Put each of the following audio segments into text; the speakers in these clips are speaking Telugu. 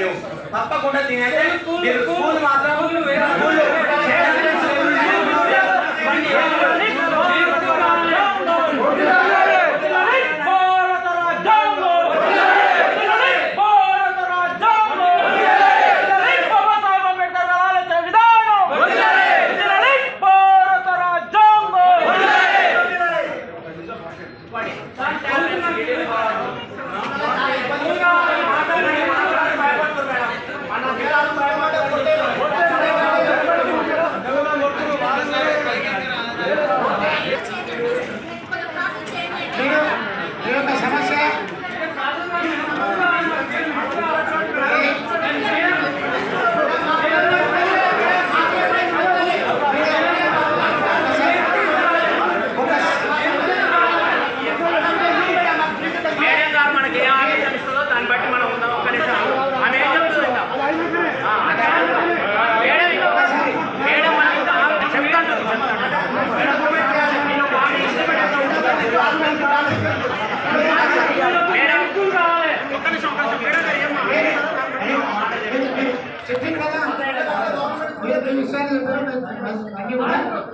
లేవు తప్పకుండా తినైతే మీరు స్కూల్ మాత్రం స్కూల్ మీరు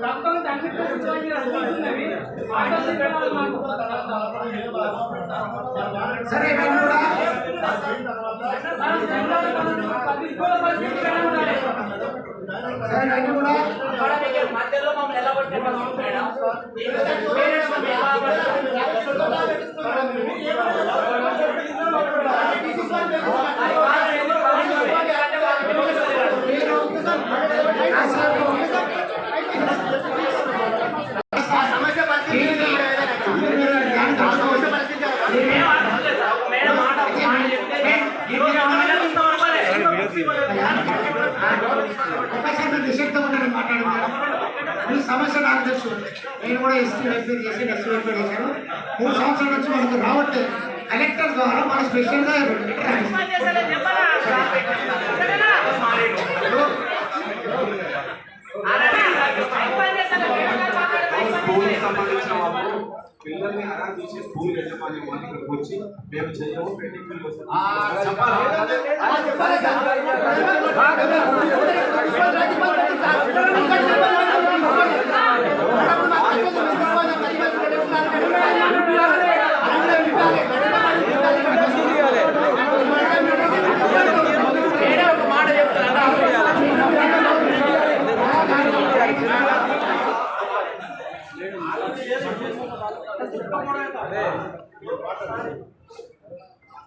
కూడా సరే కూడా సరే కూడా మధ్యలో మమ్మల్ని ఎలా కొట్టారు? మీ సమస్య నాకు తెలుసు. నేను కూడా ఎస్టీ వెల్ఫేర్ చేసి ఎస్టీ వెల్ఫేర్ చేశాను. మూడు సంవత్సరాల నుంచి మనకు రావట్లేదు కలెక్టర్ ద్వారా మన స్పెషల్గా లెటర్ సంబంధించిన వాళ్ళు పిల్లల్ని అలా తీసి స్కూల్ యజమాని వాళ్ళు ఇక్కడికి వచ్చి మేము చేయము పెండింగ్ బిల్ మేడం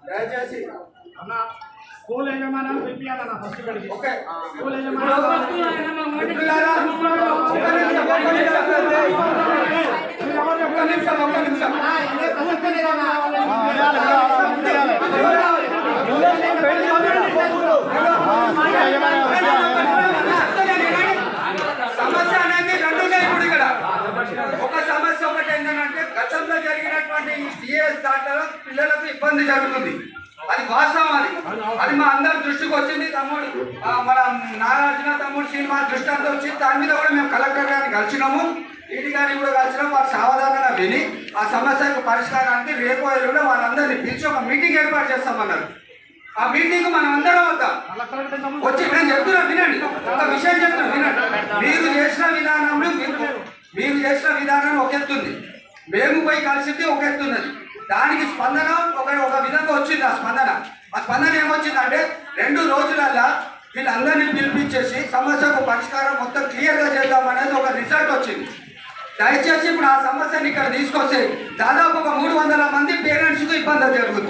దయచేసి స్కూల్ యజమానం పిలిపియాలన్న ఫస్ట్ ఇక్కడికి ఓకే స్కూల్ యజమానం పిల్లలారా, ఒక్క నిమిషం, ఒక్క నిమిషం, పిల్లలకు ఇబ్బంది జరుగుతుంది. అది వాస్తవం అది. అది మా అందరి దృష్టికి వచ్చింది తమ్ముడు. మన నాగార్జున తమ్ముడు సినిమా దృష్టి అంతా వచ్చింది. దాని మీద కూడా మేము కలెక్టర్ గారిని కలిసినాము. ఈడీ గారిని కూడా కలిసినాము. వారు సావధానంగా విని ఆ సమస్యకు పరిష్కారానికి రేపు కూడా వారందరినీ పిలిచి ఒక మీటింగ్ ఏర్పాటు చేస్తామన్నారు. ఆ మీటింగ్ మనం అందరం వద్దాం. వచ్చి నేను చెప్తున్నా వినండి. ఒక విషయం చెప్తున్నా వినండి. మీరు చేసిన విధానంలో మీరు చేసిన విధానం ఒక ఎత్తుంది మేము పోయి కలిసింది ఒక ఎత్తున్నది దానికి స్పందన ఒక ఒక విధంగా వచ్చింది ఆ స్పందన. ఆ స్పందన ఏమొచ్చిందంటే రెండు రోజులల్లా వీళ్ళందరినీ పిలిపించేసి సమస్యకు పరిష్కారం మొత్తం క్లియర్గా చేద్దాం అనేది ఒక రిజల్ట్ వచ్చింది. దయచేసి ఇప్పుడు ఆ సమస్యని ఇక్కడ తీసుకొస్తే దాదాపు ఒక మూడు వందల మంది పేరెంట్స్కు ఇబ్బంది జరుగుతుంది.